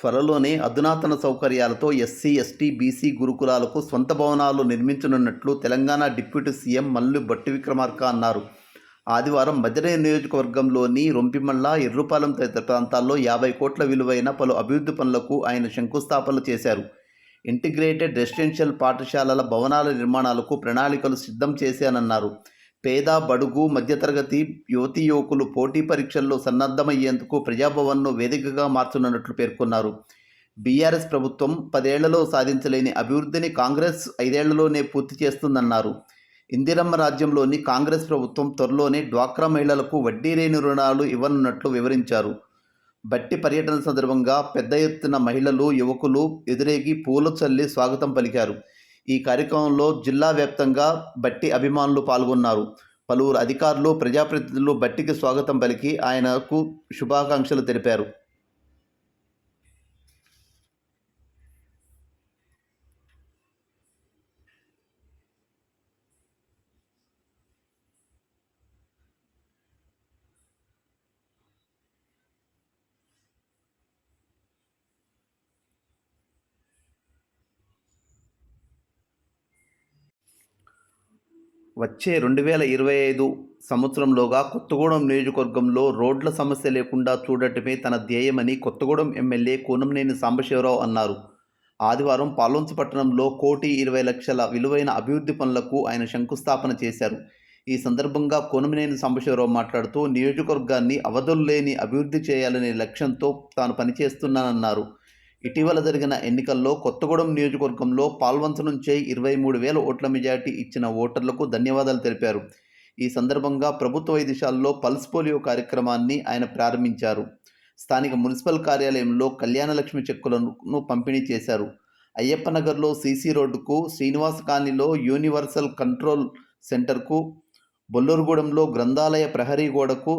త్వరలోనే అధునాతన సౌకర్యాలతో ఎస్సీ ఎస్టీ బీసీ గురుకులాలకు సొంత భవనాలు నిర్మించనున్నట్లు తెలంగాణ డిప్యూటీ సీఎం మల్లు భట్టి విక్రమార్క అన్నారు. ఆదివారం మధురై నియోజకవర్గంలోని రొంపిమల్ల ఎర్రుపాలెం తదితర ప్రాంతాల్లో యాభై కోట్ల విలువైన పలు అభివృద్ధి పనులకు ఆయన శంకుస్థాపనలు చేశారు. ఇంటిగ్రేటెడ్ రెసిడెన్షియల్ పాఠశాలల భవనాల నిర్మాణాలకు ప్రణాళికలు సిద్ధం చేశానన్నారు. పేద బడుగు మధ్యతరగతి యువతి యువకులు పోటీ పరీక్షల్లో సన్నద్ధమయ్యేందుకు ప్రజాభవన్ను వేదికగా మార్చనున్నట్లు పేర్కొన్నారు. బీఆర్ఎస్ ప్రభుత్వం పదేళ్ళలో సాధించలేని అభివృద్ధిని కాంగ్రెస్ ఐదేళ్ళలోనే పూర్తి చేస్తుందన్నారు. ఇందిరమ్మ రాజ్యంలోని కాంగ్రెస్ ప్రభుత్వం త్వరలోనే డ్వాక్రా మహిళలకు వడ్డీ లేని రుణాలు ఇవ్వనున్నట్లు వివరించారు. బట్టి పర్యటన సందర్భంగా పెద్ద ఎత్తున మహిళలు యువకులు ఎదురేగి పూలు చల్లి స్వాగతం పలికారు. ఈ కార్యక్రమంలో జిల్లా వ్యాప్తంగా బట్టి అభిమానులు పాల్గొన్నారు. పలువురు అధికారులు ప్రజాప్రతినిధులు బట్టికి స్వాగతం పలికి ఆయనకు శుభాకాంక్షలు తెలిపారు. వచ్చే రెండు వేల ఇరవై ఐదు సంవత్సరంలోగా కొత్తగూడెం నియోజకవర్గంలో రోడ్ల సమస్య లేకుండా చూడటమే తన ధ్యేయమని కొత్తగూడెం ఎమ్మెల్యే కూనంనేని సాంబశివరావు అన్నారు. ఆదివారం పాల్వంచ పట్టణంలో కోటి ఇరవై లక్షల విలువైన అభివృద్ధి పనులకు ఆయన శంకుస్థాపన చేశారు. ఈ సందర్భంగా కోనమనేని సాంబశివరావు మాట్లాడుతూ నియోజకవర్గాన్ని అవధులు లేని అభివృద్ధి చేయాలనే లక్ష్యంతో తాను పనిచేస్తున్నానన్నారు. ఇటీవల జరిగిన ఎన్నికల్లో కొత్తగూడెం నియోజకవర్గంలో పాల్వంచ నుంచే ఇరవై మూడు వేల ఓట్ల మెజార్టీ ఇచ్చిన ఓటర్లకు ధన్యవాదాలు తెలిపారు. ఈ సందర్భంగా ప్రభుత్వ వైద్యశాలలో పల్స్ పోలియో కార్యక్రమాన్ని ఆయన ప్రారంభించారు. స్థానిక మున్సిపల్ కార్యాలయంలో కళ్యాణలక్ష్మి చెక్కులను పంపిణీ చేశారు. అయ్యప్పనగర్లో సీసీ రోడ్డుకు శ్రీనివాస కాలనీలో యూనివర్సల్ కంట్రోల్ సెంటర్కు బొల్లూరుగూడెంలో గ్రంథాలయ ప్రహరీ గోడకు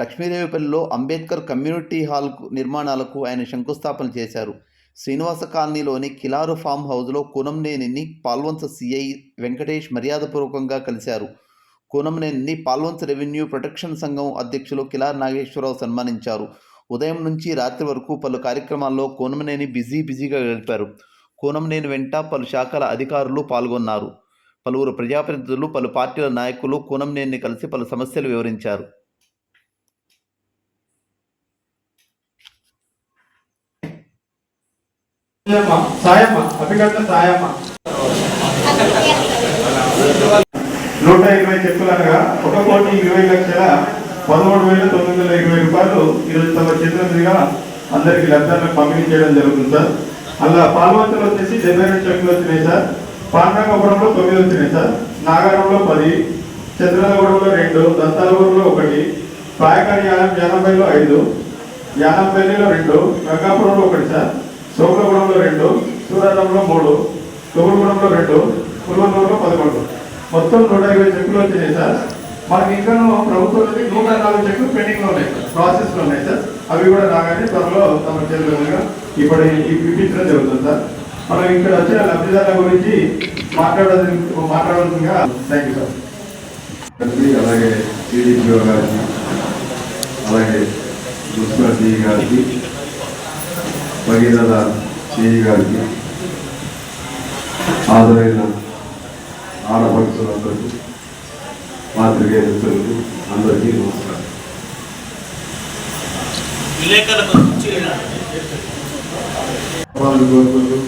లక్ష్మీదేవిపల్లిలో అంబేద్కర్ కమ్యూనిటీ హాల్ నిర్మాణాలకు ఆయన శంకుస్థాపన చేశారు. శ్రీనివాస కాలనీలోని కిలారు ఫామ్ హౌస్లో కూనంనేనిని పాల్వంచ సిఐ వెంకటేష్ మర్యాదపూర్వకంగా కలిశారు. కూనంనేనిని పాల్వంచ రెవెన్యూ ప్రొటెక్షన్ సంఘం అధ్యక్షులు కిలార్ నాగేశ్వరరావు సన్మానించారు. ఉదయం నుంచి రాత్రి వరకు పలు కార్యక్రమాల్లో కూనంనేని బిజీ బిజీగా గడిపారు. కూనంనేని వెంట పలు శాఖల అధికారులు పాల్గొన్నారు. పలువురు ప్రజాప్రతినిధులు పలు పార్టీల నాయకులు కూనంనేని కలిసి పలు సమస్యలు వివరించారు. సాయమ్మ సాయమ్మ సాయమ్మ. నూట ఇరవై చెక్కులనగా ఒక కోటి ఇరవై లక్షల పదమూడు వేల తొమ్మిది వందల ఇరవై రూపాయలు ఈరోజు తమ చేతులుగా అందరికి లబ్ధాలకు పంపిణీ చేయడం జరుగుతుంది సార్. అలా పాల్వంతులు వచ్చేసి డెబ్బై రెండు చెక్కులు వచ్చినాయి సార్. పాండవపురంలో తొమ్మిది వచ్చినాయి సార్. నాగారంలో పది చంద్రనగూడెంలో రెండు దంతాలగూరులో ఒకటి పాయకారి యానం యానభైలో ఐదు యానంపల్లిలో రెండు గంగాపురంలో ఒకటి సార్. సోమగూడెంలో రెండు సూరారంలో మూడు తొగుడుగూడెంలో రెండు పుల్వనూరులో పదకొండు. మొత్తం నూట ఇరవై చెక్కులు వచ్చినాయి సార్. మనకి ఇంకా ప్రభుత్వం నుండి నూట నాలుగు చెక్కులు పెండింగ్లో ఉన్నాయి సార్. ఉన్నాయి సార్. అవి కూడా రాగానే త్వరలో తమ చేతులుగా ఇప్పుడు ఇప్పించడం జరుగుతుంది సార్. మనం ఇక్కడ వచ్చిన లబ్ధిదారుల గురించి మాట్లాడాల్సి మాట్లాడాల్సిందిగా థ్యాంక్ యూ సార్ అలాగే టీడీపీ గారికి అలాగే మున్సిపల్ గారికి భగీరథ సిఈ గారికి హాజరైన మిత్రులకు అందరికీ నమస్కారం. కోరుకుంటూ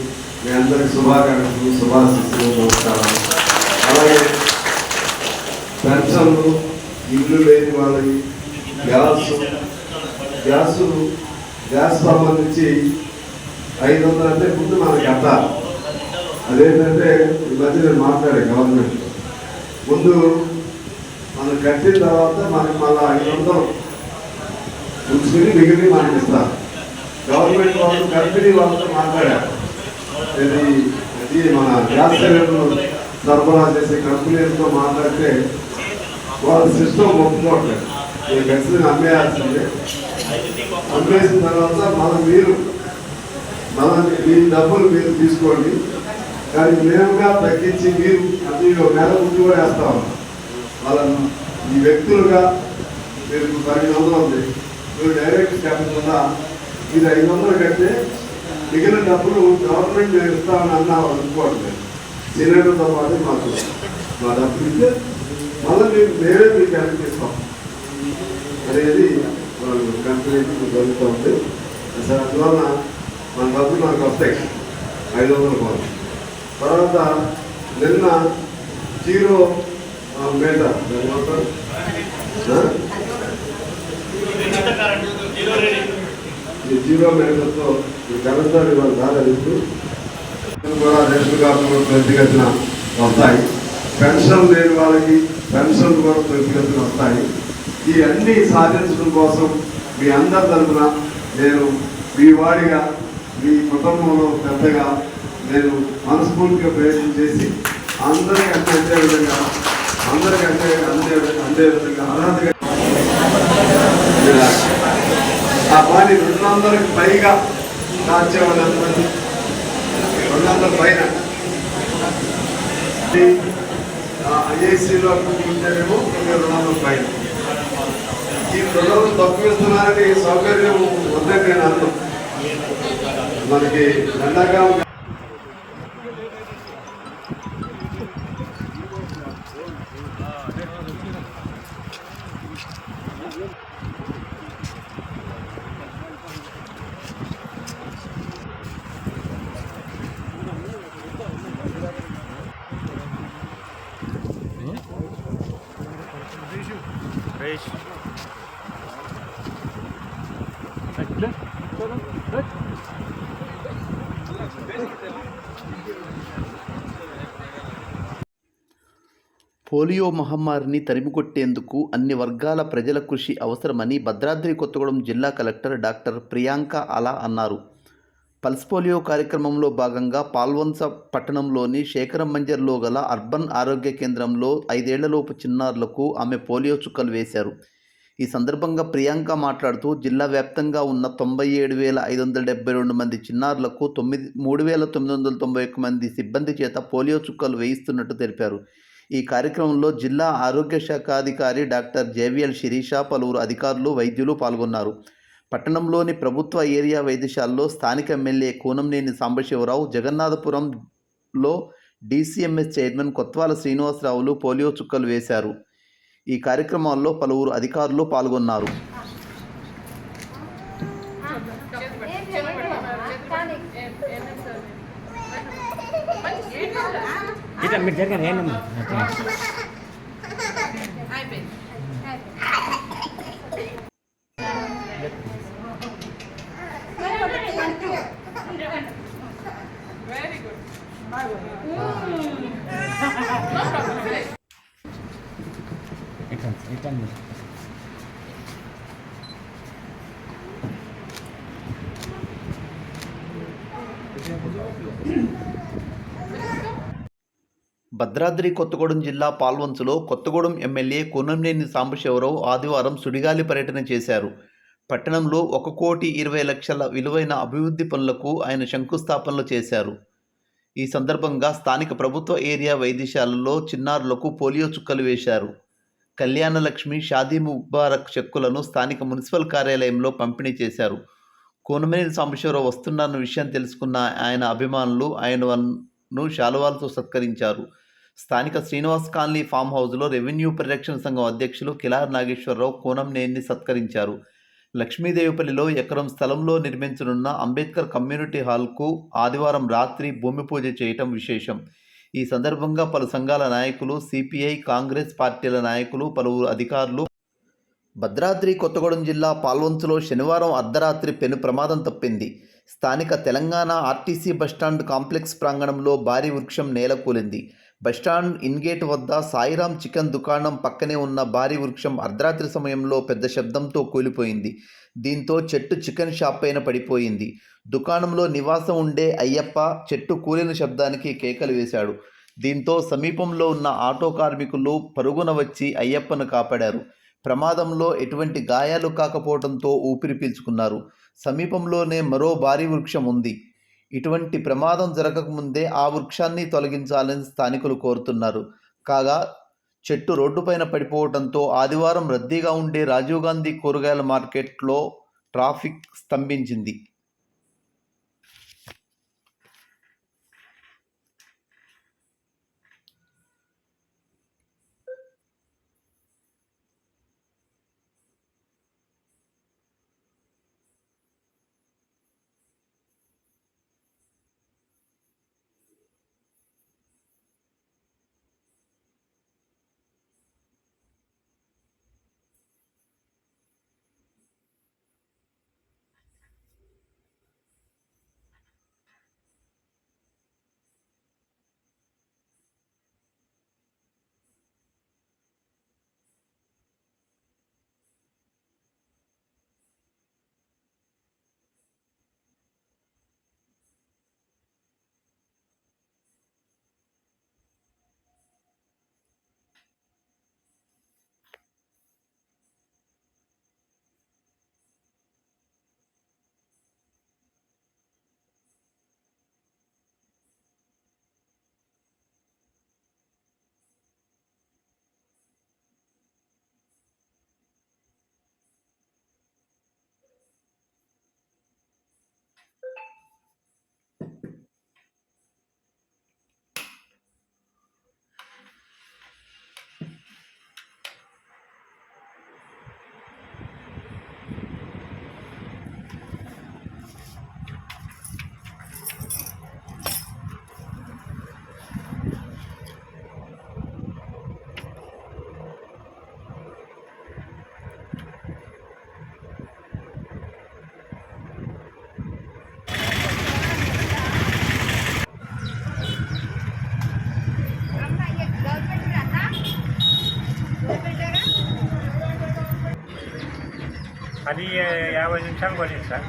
మీ అందరికి శుభాకాంక్షలు శుభాశిస్సులు నమస్కారాలు. అలాగే పెన్షన్లు ఇల్లు లేని వాళ్ళకి గ్యాస్ గ్యాస్ గ్యాస్ సంబంధించి ఐదు వందలు అంటే ముందు మనకి అంత అదేంటంటే ఈ మధ్య నేను మాట్లాడే గవర్నమెంట్ ముందు మనం కట్టిన తర్వాత మనకి మళ్ళీ ఐదు వందలు ఉంచుకుని మిగిలిన మనకి ఇస్తారు గవర్నమెంట్ వాళ్ళు కంపెనీ వాళ్ళతో మాట్లాడారు ఇది మన గ్యాస్ సిలిండర్ సరఫరా చేసే కంపెనీలతో మాట్లాడితే వాళ్ళ సిస్టమ్ ఒప్పుకోవట్లేదు. ఈ ఖచ్చితంగా అమ్మేయాల్సిందే అమ్మేసిన తర్వాత మనం మీరు మన మీ డబ్బులు మీరు తీసుకోండి. కానీ మేముగా తగ్గించి మీరు అది ఒక నెల ముందు కూడా వేస్తా ఉన్నాం. వాళ్ళను ఈ వ్యక్తులుగా మీరు పన్నెండు వందలు ఉంది. మీరు డైరెక్ట్ క్యాపిటల్గా ఇది ఐదు వందలు కడితే మిగిలిన డబ్బులు గవర్నమెంట్ ఇస్తామని అన్న అనుకోండి. సిలిండర్తో పాటు మాకు మా డబ్బులు ఇస్తే మళ్ళీ మేము మేమే మీకు అనిపిస్తాం అనేది వాళ్ళు కంపెనీకి జరుగుతుంది అసలు అందువల్ల మన డబ్బులు మనకు వస్తాయి. ఐదు వందల కోట్లు తర్వాత నిన్న జీరో ఆ, మీటర్ ఈ జీరో మీటర్తో ఈ ఇవాళ దాదాపు కూడా రేషన్ కార్డులు త్వరితగతిన వస్తాయి. పెన్షన్ లేని వాళ్ళకి పెన్షన్ కూడా ప్రతిగతిన వస్తాయి. ఈ అన్నీ సాధించడం కోసం మీ అందరి తరఫున నేను మీ వాడిగా మీ కుటుంబంలో పెద్దగా నేను మనస్ఫూర్తిగా ప్రయత్నం చేసి అందరికీ అంటే అందే విధంగా అందరికీ అంటే అందే అందే విధంగా అర్హతగా ఆ పని రెండు వందలకి పైగా దాచేవాళ్ళు ఎంతమంది రెండు వందల పైన ఐఏసీలో ఉంటేనేమో రెండు వందల పైన. ఈ రెండు వందలు తక్కువ ఇస్తున్నారని సౌకర్యం ఉందని నేను అర్థం మనకి ఎండాకాలం పోలియో మహమ్మారిని తరిమికొట్టేందుకు అన్ని వర్గాల ప్రజల కృషి అవసరమని భద్రాద్రి కొత్తగూడెం జిల్లా కలెక్టర్ డాక్టర్ ప్రియాంక అలా అన్నారు. పల్స్ పోలియో కార్యక్రమంలో భాగంగా పాల్వంస పట్టణంలోని శేఖరం మంజర్లో గల అర్బన్ ఆరోగ్య కేంద్రంలో ఐదేళ్ళలోపు చిన్నారులకు ఆమె పోలియో చుక్కలు వేశారు. ఈ సందర్భంగా ప్రియాంక మాట్లాడుతూ జిల్లా వ్యాప్తంగా ఉన్న తొంభై ఏడు వేల ఐదు వందల డెబ్బై రెండు మంది చిన్నారులకు తొమ్మిది మూడు వేల తొమ్మిది వందల తొంభై ఒక్క మంది సిబ్బంది చేత పోలియో చుక్కలు వేయిస్తున్నట్టు తెలిపారు. ఈ కార్యక్రమంలో జిల్లా ఆరోగ్య శాఖ అధికారి డాక్టర్ జేవిఎల్ శిరీష పలువురు అధికారులు వైద్యులు పాల్గొన్నారు. పట్టణంలోని ప్రభుత్వ ఏరియా వైద్యశాలలో స్థానిక ఎమ్మెల్యే కూనంనేని సాంబశివరావు జగన్నాథపురంలో డీసీఎంఎస్ చైర్మన్ కొత్వాల శ్రీనివాసరావులు పోలియో చుక్కలు వేశారు. ఈ కార్యక్రమాల్లో పలువురు అధికారులు పాల్గొన్నారు. మీరు జరగండి భద్రాద్రి కొత్తగూడెం జిల్లా పాల్వంచులో కొత్తగూడెం ఎమ్మెల్యే కొనంనేని సాంబశివరావు ఆదివారం సుడిగాలి పర్యటన చేశారు. పట్టణంలో ఒక కోటి ఇరవై లక్షల విలువైన అభివృద్ధి పనులకు ఆయన శంకుస్థాపనలు చేశారు. ఈ సందర్భంగా స్థానిక ప్రభుత్వ ఏరియా వైద్యశాలలో చిన్నారులకు పోలియో చుక్కలు వేశారు. కళ్యాణలక్ష్మి షాదీ ముబారక్ చెక్కులను స్థానిక మున్సిపల్ కార్యాలయంలో పంపిణీ చేశారు. కోనమనేని సాంబశివరావు వస్తున్నారన్న విషయం తెలుసుకున్న ఆయన అభిమానులు ఆయనను శాలువాలతో సత్కరించారు. స్థానిక శ్రీనివాస్ కాలనీ ఫామ్ హౌస్లో రెవెన్యూ పరిరక్షణ సంఘం అధ్యక్షులు కిలార్ నాగేశ్వరరావు కోనంనేని సత్కరించారు. లక్ష్మీదేవిపల్లిలో ఎకరం స్థలంలో నిర్మించనున్న అంబేద్కర్ కమ్యూనిటీ హాల్కు ఆదివారం రాత్రి భూమి పూజ చేయటం విశేషం. ఈ సందర్భంగా పలు సంఘాల నాయకులు సిపిఐ కాంగ్రెస్ పార్టీల నాయకులు పలువురు అధికారులు భద్రాద్రి కొత్తగూడెం జిల్లా పాల్వంచులో శనివారం అర్ధరాత్రి పెను ప్రమాదం తప్పింది. స్థానిక తెలంగాణ ఆర్టీసీ బస్టాండ్ కాంప్లెక్స్ ప్రాంగణంలో భారీ వృక్షం నేలకూలింది. బస్టాండ్ ఇన్గేట్ వద్ద సాయిరాం చికెన్ దుకాణం పక్కనే ఉన్న భారీ వృక్షం అర్ధరాత్రి సమయంలో పెద్ద శబ్దంతో కూలిపోయింది. దీంతో చెట్టు చికెన్ షాప్ పైన పడిపోయింది. దుకాణంలో నివాసం ఉండే అయ్యప్ప చెట్టు కూలిన శబ్దానికి కేకలు వేశాడు. దీంతో సమీపంలో ఉన్న ఆటో కార్మికులు పరుగున వచ్చి అయ్యప్పను కాపాడారు. ప్రమాదంలో ఎటువంటి గాయాలు కాకపోవడంతో ఊపిరి పీల్చుకున్నారు. సమీపంలోనే మరో భారీ వృక్షం ఉంది. ఇటువంటి ప్రమాదం జరగకముందే ఆ వృక్షాన్ని తొలగించాలని స్థానికులు కోరుతున్నారు. కాగా చెట్టు రోడ్డుపైన పడిపోవడంతో ఆదివారం రద్దీగా ఉండే రాజీవ్ గాంధీ కూరగాయల మార్కెట్లో ట్రాఫిక్ స్తంభించింది. అది యాభై నిమిషాలు పడింది సార్